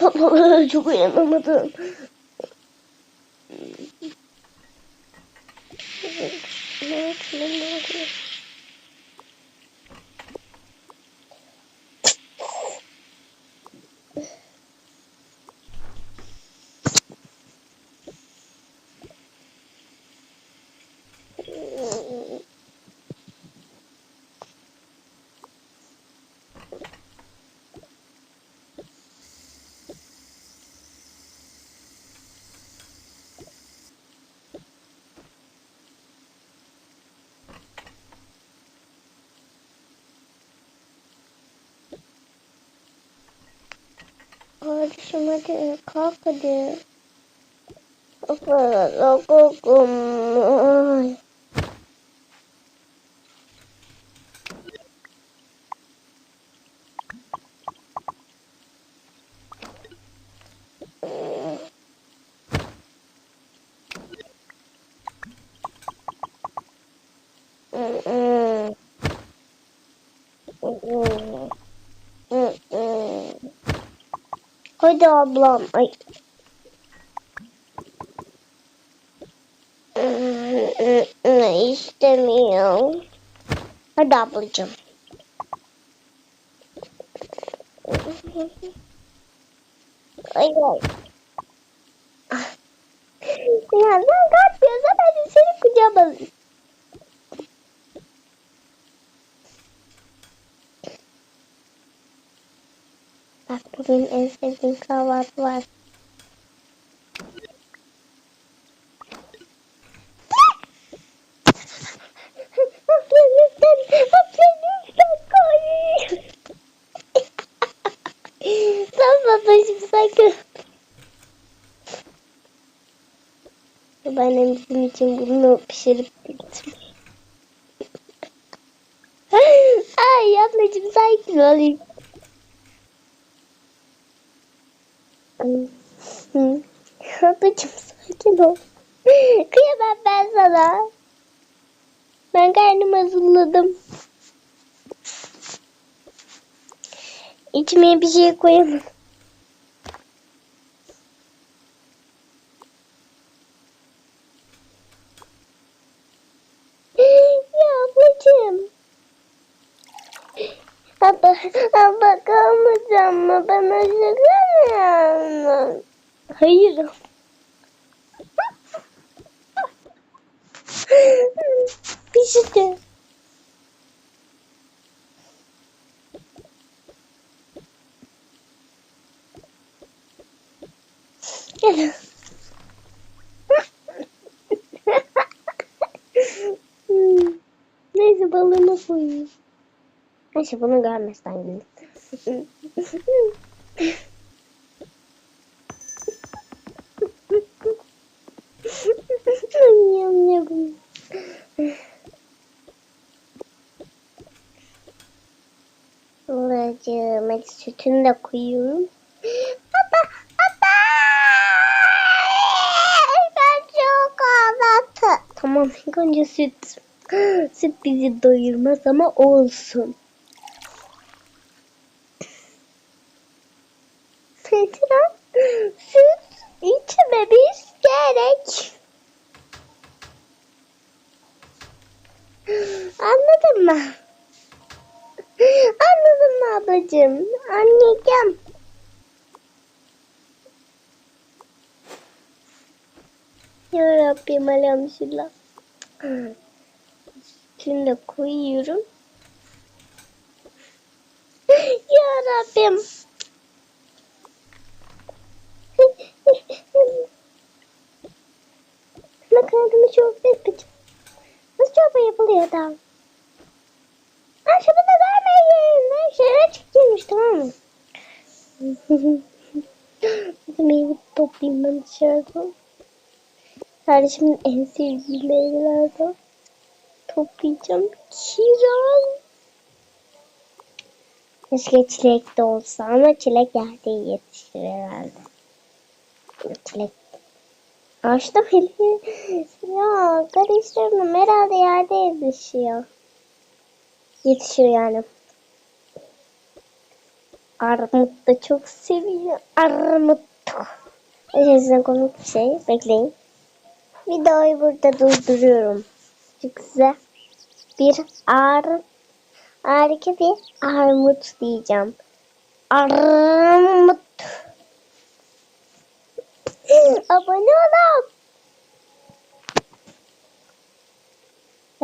Baba çok uyanamadım. Ne yapayım, ne yapayım? Kardeşim hadi kalk hadi. Kafa kokum. Hadi ablam. Ay. İstemiyorum. Hadi ablacığım. Ay ay. Ya sen kalkmıyorsan ben seni kucağıma alayım. Bak bu benim en sevdiğim kahvaltı var. Babacım sakın. Ben bizim için bunu pişirip gittim. Ay ablacım sakin olayım. Hı. Ablacım sakin ol. Kıyamam ben sana. Ben karnımı hazırladım. İçmeye bir şey koyamam. ya ablacığım. Abla, abla kalmayacağım mı? Ben acıkamıyorum. Hayır. Gel. Hmm. Neyse balığıma koyayım. Neyse bunu görmezden gelin. Yam yam. Hadi sütünü de koyuyorum. Baba. Ben çok ağlattım. Tamam ilk önce süt. Süt bizi doyurmaz ama olsun. Petra, süt içmemiz gerek. Anladın mı? Anladın mı ablacığım? Anlayacağım. Ya Rabbim elhamdülillah. De koyuyorum. ya Rabbim. Makarnamı çok yapacağım. Nasıl çorba yapılıyor da? Aşağıda da vermeyin. Ben şöyle çıkıyormuş tamam mı? Meyve toplayayım ben dışarıdan. Kardeşimin en sevdiği meyvelerden toplayacağım. Kiraz. Keşke çilek de olsa ama çilek yerde yetişir herhalde. Çilek. Ağaçta bile. Ya karıştırdım herhalde yerde yetişiyor. Yetişiyor yani. Armut da çok seviyor. Armut. Size komik bir şey. Bekleyin. Videoyu burada durduruyorum. Çünkü size bir ar harika bir armut diyeceğim. Armut. Abone olun.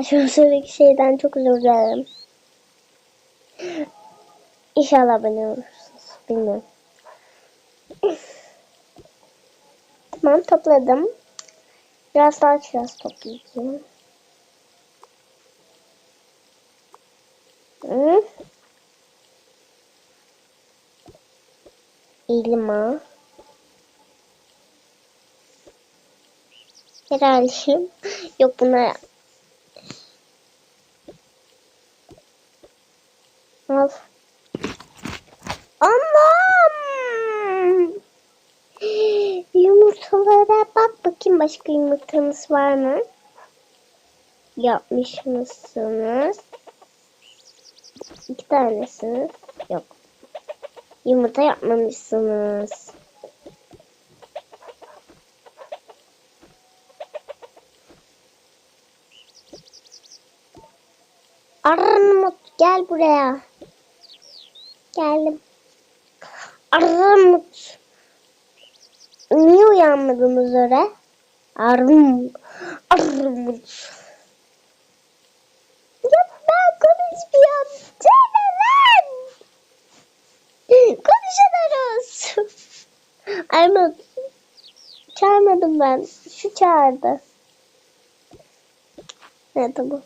Şu sıradaki şeyden çok özür. İnşallah abone olursunuz. Bilmiyorum. tamam topladım. Biraz daha kiraz toplayacağım. Elma. Herhalde. Yok bunlar. Al. Başka yumurtanız var mı? Yapmış mısınız? İki tanesiniz. Yok. Yumurta yapmamışsınız. Armut gel buraya. Geldim. Armut. Niye uyanmadınız öyle? Armut. Armut. Ya ben konuşmuyorum. Söyle lan. Konuşuyoruz. Armut. Çağırmadım ben. Şu çağırdı. Ne tamam.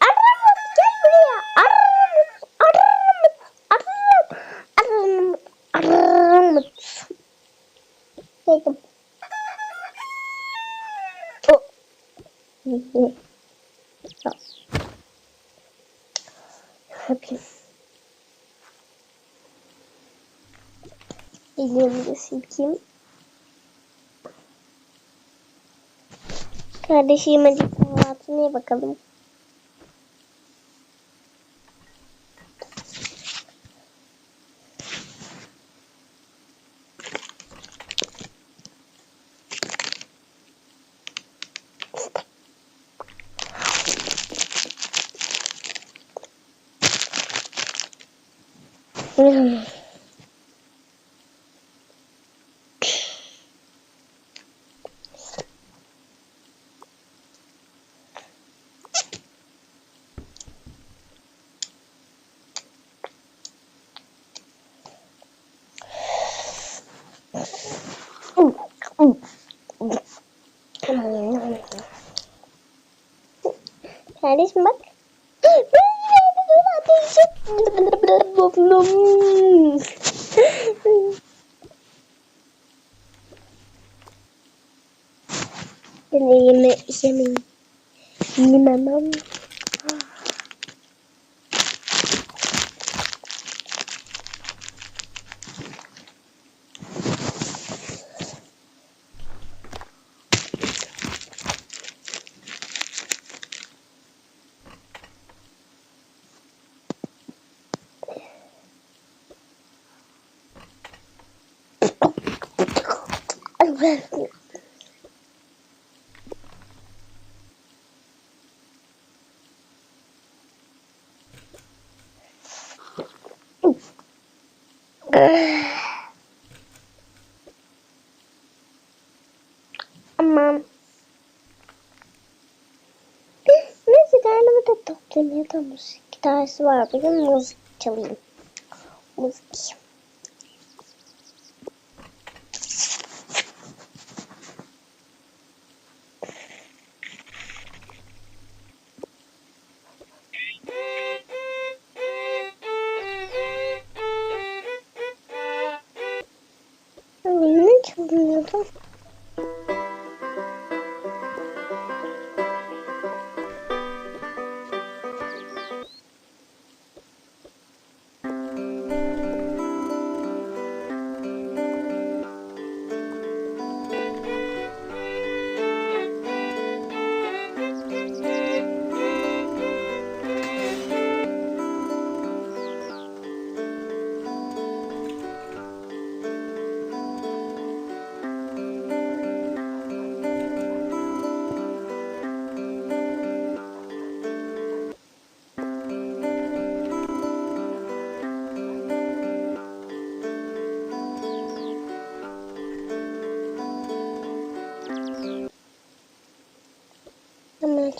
Armut gel buraya. Armut. Armut. Armut. Armut. Armut. Dedim. Oh. Yapayım. Ellerimi de silkeyim. Kardeşim hadi kahvaltına bakalım. Kardeşim bak. Ben yeme yemeyim. Yememem. Aman. Neyse karnımı da ya da müzik gitaresi var. Bugün müzik çalayım. Müzik.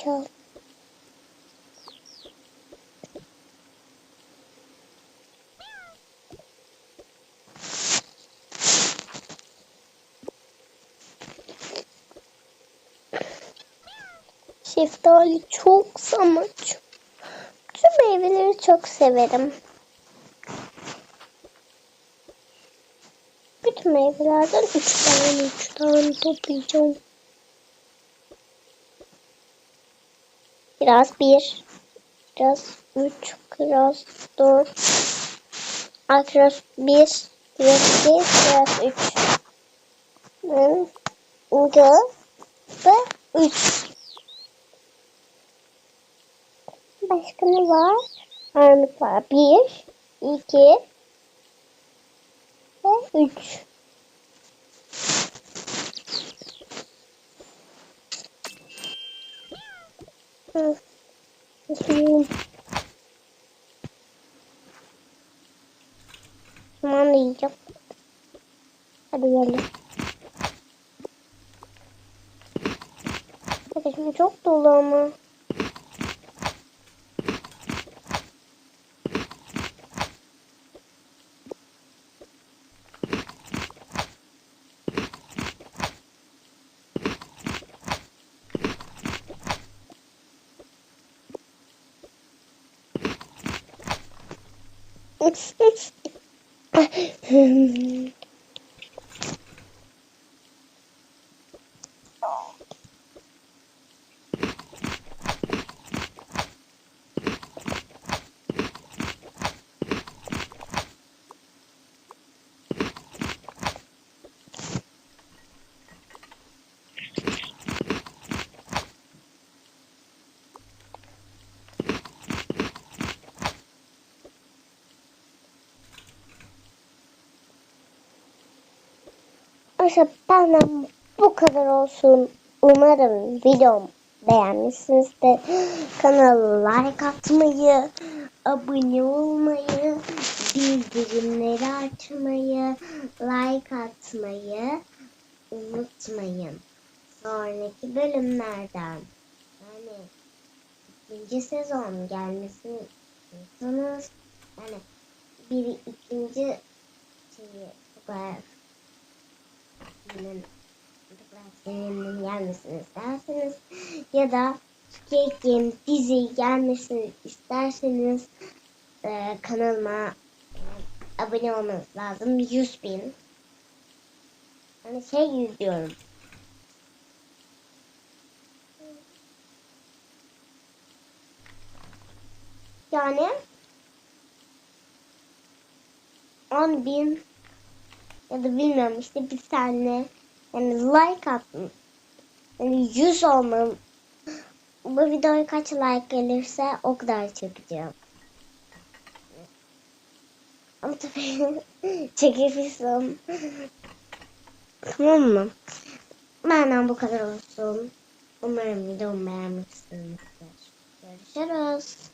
Çal. Şeftali çok ama çok. Bütün meyveleri çok severim. Bütün meyvelerden üç tane, üç tane toplayacağım. Biraz bir, biraz üç, biraz dört, biraz bir, biraz iki, biraz üç. Hmm, Dört ve üç. Başka ne var? Armut var. Bir, iki ve üç. Hı. Düşünüyorum. Tamam yiyeceğim. Hadi gelin. Şimdi çok dolu ama. it's, it's, um, Arkadaşlar benden bu kadar olsun. Umarım videom beğenmişsinizdir. Kanala like atmayı, abone olmayı, bildirimleri açmayı, like atmayı unutmayın. Sonraki bölümlerden yani ikinci sezon gelmesini istiyorsanız yani bir ikinci şeyi bu kadar benim seriminin gelmesini isterseniz ya da Squid Game dizi gelmesini isterseniz e, kanalıma abone olmanız lazım. 100 bin. Hani şey yüz diyorum. Yani 10 bin ya da bilmiyorum işte bir tane yani like atın. Yani 100 olmam. Bu videoya kaç like gelirse o kadar çekeceğim. Ama tabii çekebilsem. tamam mı? Benden bu kadar olsun. Umarım videomu beğenmişsinizdir. Görüşürüz.